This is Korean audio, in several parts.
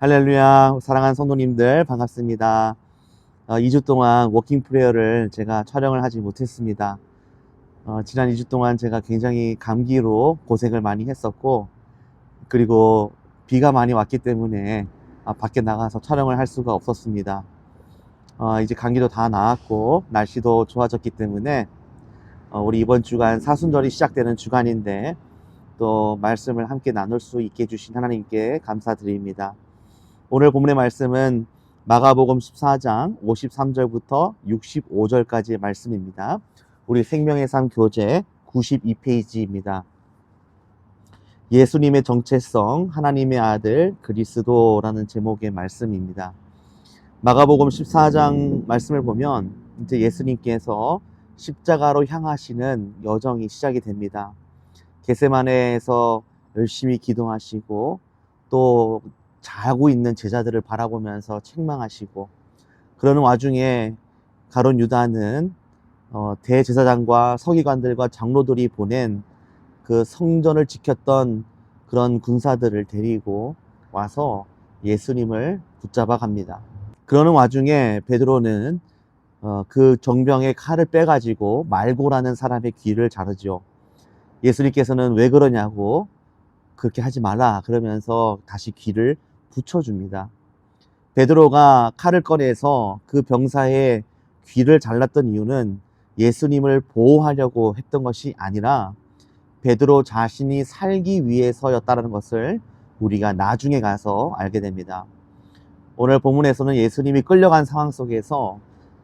할렐루야, 사랑하는 성도님들 반갑습니다. 어, 2주 동안 워킹 프레어를 제가 촬영을 하지 못했습니다. 어, 지난 2주 동안 제가 굉장히 감기로 고생을 많이 했었고, 그리고 비가 많이 왔기 때문에 아, 밖에 나가서 촬영을 할 수가 없었습니다. 어, 이제 감기도 다 나았고, 날씨도 좋아졌기 때문에 어, 우리 이번 주간 사순절이 시작되는 주간인데, 또 말씀을 함께 나눌 수 있게 해주신 하나님께 감사드립니다. 오늘 본문의 말씀은 마가복음 14장 53절부터 65절까지의 말씀입니다. 우리 생명의 삶 교재 92페이지입니다. 예수님의 정체성, 하나님의 아들, 그리스도라는 제목의 말씀입니다. 마가복음 14장 말씀을 보면 이제 예수님께서 십자가로 향하시는 여정이 시작이 됩니다. 게세마네에서 열심히 기도하시고 또 자고 있는 제자들을 바라보면서 책망하시고 그러는 와중에 가론 유다는 어, 대제사장과 서기관들과 장로들이 보낸 그 성전을 지켰던 그런 군사들을 데리고 와서 예수님을 붙잡아 갑니다. 그러는 와중에 베드로는 어, 그 정병의 칼을 빼가지고 말고라는 사람의 귀를 자르죠. 예수님께서는 왜 그러냐고 그렇게 하지 말라 그러면서 다시 귀를 붙여줍니다. 베드로가 칼을 꺼내서 그 병사의 귀를 잘랐던 이유는 예수님을 보호하려고 했던 것이 아니라 베드로 자신이 살기 위해서였다는 것을 우리가 나중에 가서 알게 됩니다. 오늘 본문에서는 예수님이 끌려간 상황 속에서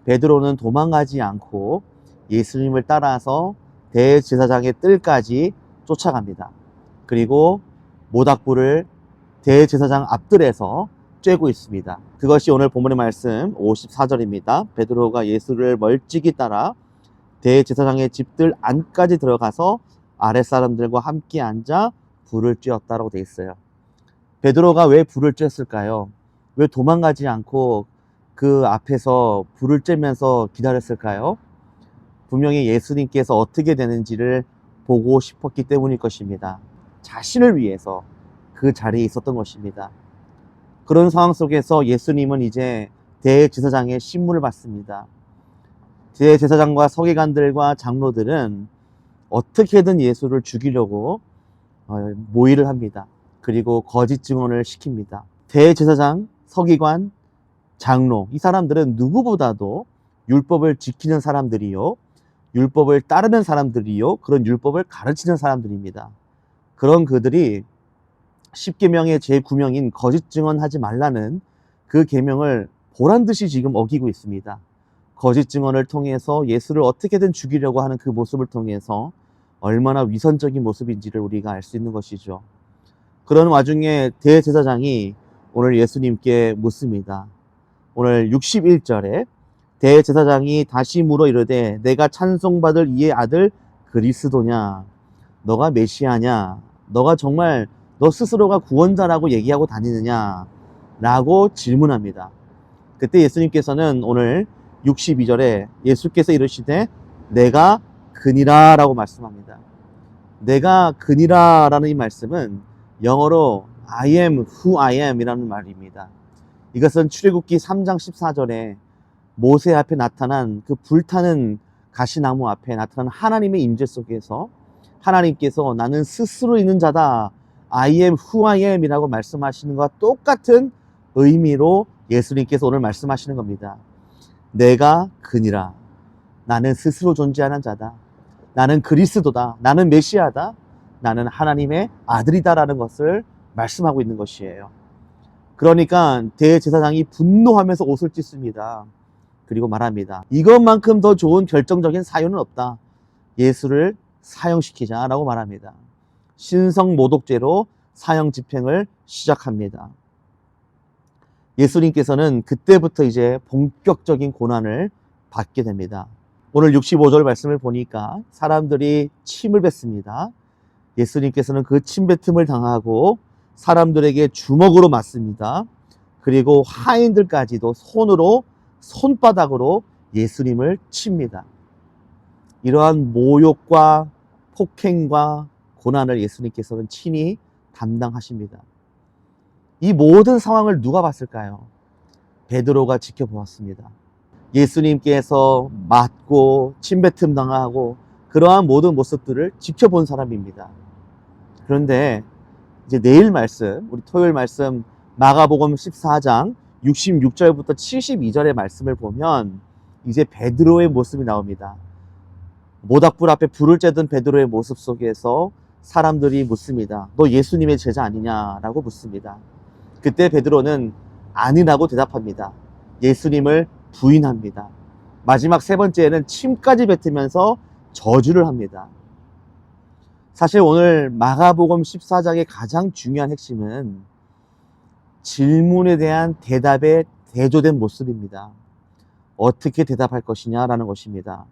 베드로는 도망가지 않고 예수님을 따라서 대제사장의 뜰까지 쫓아갑니다. 그리고 모닥불을 대제사장 앞들에서 쬐고 있습니다. 그것이 오늘 본문의 말씀 54절입니다. 베드로가 예수를 멀찍이 따라 대제사장의 집들 안까지 들어가서 아랫사람들과 함께 앉아 불을 쬐었다라고 돼 있어요. 베드로가 왜 불을 쬐었을까요? 왜 도망가지 않고 그 앞에서 불을 쬐면서 기다렸을까요? 분명히 예수님께서 어떻게 되는지를 보고 싶었기 때문일 것입니다. 자신을 위해서 그 자리에 있었던 것입니다. 그런 상황 속에서 예수님은 이제 대제사장의 신문을 받습니다. 대제사장과 서기관들과 장로들은 어떻게든 예수를 죽이려고 어, 모의를 합니다. 그리고 거짓 증언을 시킵니다. 대제사장, 서기관, 장로 이 사람들은 누구보다도 율법을 지키는 사람들이요. 율법을 따르는 사람들이요. 그런 율법을 가르치는 사람들입니다. 그런 그들이 10계명의 제9명인 거짓 증언하지 말라는 그 계명을 보란 듯이 지금 어기고 있습니다. 거짓 증언을 통해서 예수를 어떻게든 죽이려고 하는 그 모습을 통해서 얼마나 위선적인 모습인지를 우리가 알 수 있는 것이죠. 그런 와중에 대제사장이 오늘 예수님께 묻습니다. 오늘 61절에 대제사장이 다시 물어 이르되 내가 찬송받을 이의 아들 그리스도냐 너가 메시아냐 너가 정말 너 스스로가 구원자라고 얘기하고 다니느냐 라고 질문합니다. 그때 예수님께서는 오늘 62절에 예수께서 이르시되 내가 그니라 라고 말씀합니다. 내가 그니라 라는 이 말씀은 영어로 I am who I am 이라는 말입니다. 이것은 출애굽기 3장 14절에 모세 앞에 나타난 그 불타는 가시나무 앞에 나타난 하나님의 임재 속에서 하나님께서 나는 스스로 있는 자다. I am who I am 이라고 말씀하시는 것과 똑같은 의미로 예수님께서 오늘 말씀하시는 겁니다. 내가 그니라. 나는 스스로 존재하는 자다. 나는 그리스도다. 나는 메시아다. 나는 하나님의 아들이다라는 것을 말씀하고 있는 것이에요. 그러니까 대제사장이 분노하면서 옷을 찢습니다. 그리고 말합니다. 이것만큼 더 좋은 결정적인 사유는 없다. 예수를 사형시키자라고 말합니다. 신성 모독죄로 사형 집행을 시작합니다. 예수님께서는 그때부터 이제 본격적인 고난을 받게 됩니다. 오늘 65절 말씀을 보니까 사람들이 침을 뱉습니다. 예수님께서는 그 침뱉음을 당하고 사람들에게 주먹으로 맞습니다. 그리고 하인들까지도 손으로 손바닥으로 예수님을 칩니다. 이러한 모욕과 폭행과 고난을 예수님께서는 친히 담당하십니다. 이 모든 상황을 누가 봤을까요? 베드로가 지켜보았습니다. 예수님께서 맞고 침뱉음 당하고 그러한 모든 모습들을 지켜본 사람입니다. 그런데 이제 내일 말씀, 우리 토요일 말씀 마가복음 14장 66절부터 72절의 말씀을 보면 이제 베드로의 모습이 나옵니다. 모닥불 앞에 불을 쬐던 베드로의 모습 속에서 사람들이 묻습니다. 너 예수님의 제자 아니냐라고 묻습니다. 그때 베드로는 아니라고 대답합니다. 예수님을 부인합니다. 마지막 세 번째는 침까지 뱉으면서 저주를 합니다. 사실 오늘 마가복음 14장의 가장 중요한 핵심은 질문에 대한 대답의 대조된 모습입니다. 어떻게 대답할 것이냐라는 것입니다.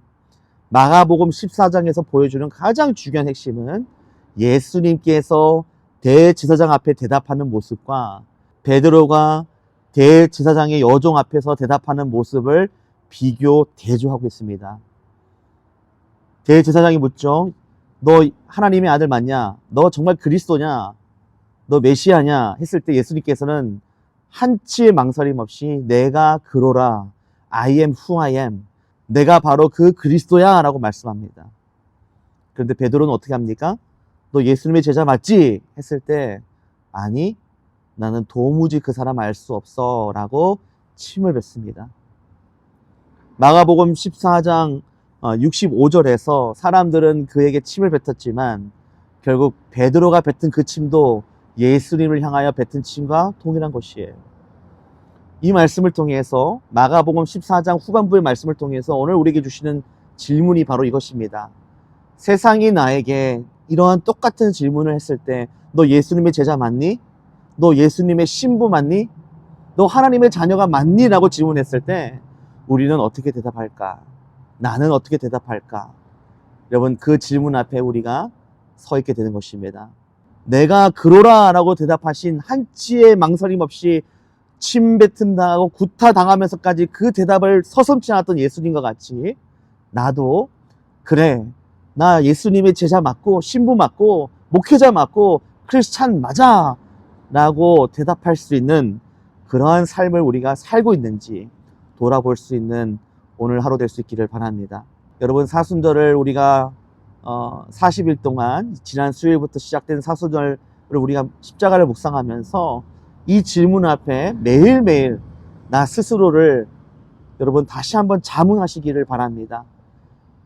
마가복음 14장에서 보여주는 가장 중요한 핵심은 예수님께서 대제사장 앞에 대답하는 모습과 베드로가 대제사장의 여종 앞에서 대답하는 모습을 비교 대조하고 있습니다. 대제사장이 묻죠. 너 하나님의 아들 맞냐? 너 정말 그리스도냐? 너 메시아냐? 했을 때 예수님께서는 한치의 망설임 없이 내가 그로라. I am who I am. 내가 바로 그 그리스도야 라고 말씀합니다. 그런데 베드로는 어떻게 합니까? 너 예수님의 제자 맞지? 했을 때 아니 나는 도무지 그 사람 알 수 없어 라고 침을 뱉습니다. 마가복음 14장 65절에서 사람들은 그에게 침을 뱉었지만 결국 베드로가 뱉은 그 침도 예수님을 향하여 뱉은 침과 동일한 것이에요. 이 말씀을 통해서 마가복음 14장 후반부의 말씀을 통해서 오늘 우리에게 주시는 질문이 바로 이것입니다. 세상이 나에게 이러한 똑같은 질문을 했을 때 너 예수님의 제자 맞니? 너 예수님의 신부 맞니? 너 하나님의 자녀가 맞니? 라고 질문했을 때 우리는 어떻게 대답할까? 나는 어떻게 대답할까? 여러분 그 질문 앞에 우리가 서 있게 되는 것입니다. 내가 그로라 라고 대답하신 한치의 망설임 없이 침뱉음 당하고 구타 당하면서까지 그 대답을 서슴지 않았던 예수님과 같이 나도 그래 나 예수님의 제자 맞고 신부 맞고 목회자 맞고 크리스찬 맞아 라고 대답할 수 있는 그러한 삶을 우리가 살고 있는지 돌아볼 수 있는 오늘 하루 될 수 있기를 바랍니다. 여러분 사순절을 우리가 어, 40일 동안 지난 수요일부터 시작된 사순절을 우리가 십자가를 묵상하면서 이 질문 앞에 매일매일 나 스스로를 여러분 다시 한번 자문하시기를 바랍니다.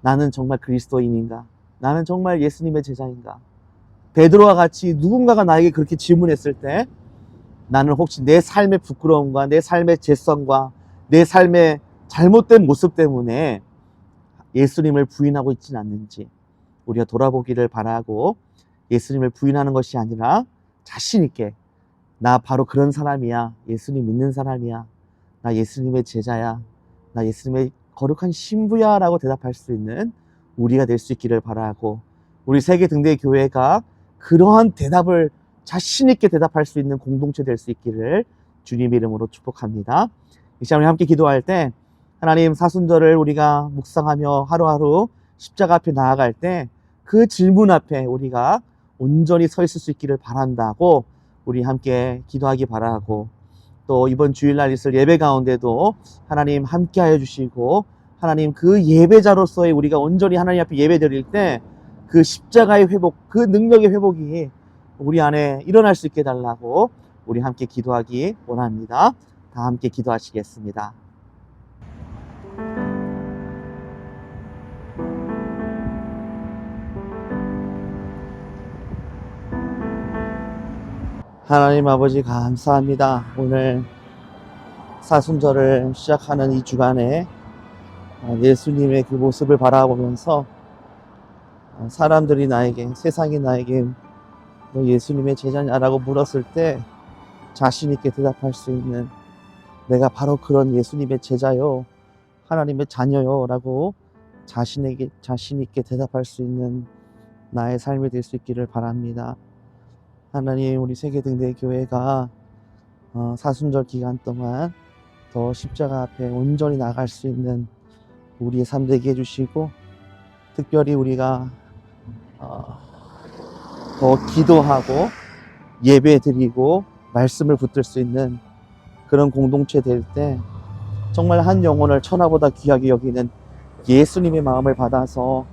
나는 정말 그리스도인인가? 나는 정말 예수님의 제자인가? 베드로와 같이 누군가가 나에게 그렇게 질문했을 때 나는 혹시 내 삶의 부끄러움과 내 삶의 죄성과 내 삶의 잘못된 모습 때문에 예수님을 부인하고 있지는 않는지 우리가 돌아보기를 바라고 예수님을 부인하는 것이 아니라 자신 있게 나 바로 그런 사람이야. 예수님 믿는 사람이야. 나 예수님의 제자야. 나 예수님의 거룩한 신부야. 라고 대답할 수 있는 우리가 될 수 있기를 바라고 우리 세계 등대 교회가 그러한 대답을 자신 있게 대답할 수 있는 공동체 될 수 있기를 주님 이름으로 축복합니다. 이 시간 우리 함께 기도할 때 하나님 사순절을 우리가 묵상하며 하루하루 십자가 앞에 나아갈 때 그 질문 앞에 우리가 온전히 서 있을 수 있기를 바란다고 우리 함께 기도하기 바라고 또 이번 주일날 있을 예배 가운데도 하나님 함께 하여 주시고 하나님 그 예배자로서의 우리가 온전히 하나님 앞에 예배 드릴 때 그 십자가의 회복, 그 능력의 회복이 우리 안에 일어날 수 있게 달라고 우리 함께 기도하기 원합니다. 다 함께 기도하시겠습니다. 하나님 아버지 감사합니다. 오늘 사순절을 시작하는 이 주간에 예수님의 그 모습을 바라보면서 사람들이 나에게, 세상이 나에게 너 예수님의 제자냐라고 물었을 때 자신있게 대답할 수 있는 내가 바로 그런 예수님의 제자요, 하나님의 자녀요 라고 자신에게, 자신있게 대답할 수 있는 나의 삶이 될 수 있기를 바랍니다. 하나님 우리 세계등대 교회가 어, 사순절 기간 동안 더 십자가 앞에 온전히 나갈 수 있는 우리의 삶 되게 해주시고 특별히 우리가 어, 더 기도하고 예배 드리고 말씀을 붙들 수 있는 그런 공동체 될 때 정말 한 영혼을 천하보다 귀하게 여기는 예수님의 마음을 받아서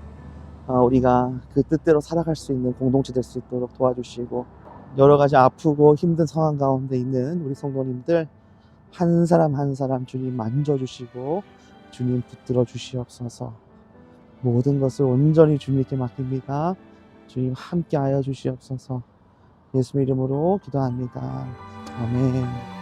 어, 우리가 그 뜻대로 살아갈 수 있는 공동체 될 수 있도록 도와주시고 여러 가지 아프고 힘든 상황 가운데 있는 우리 성도님들 한 사람 한 사람 주님 만져주시고 주님 붙들어 주시옵소서 모든 것을 온전히 주님께 맡깁니다. 주님 함께 하여 주시옵소서 예수 이름으로 기도합니다. 아멘.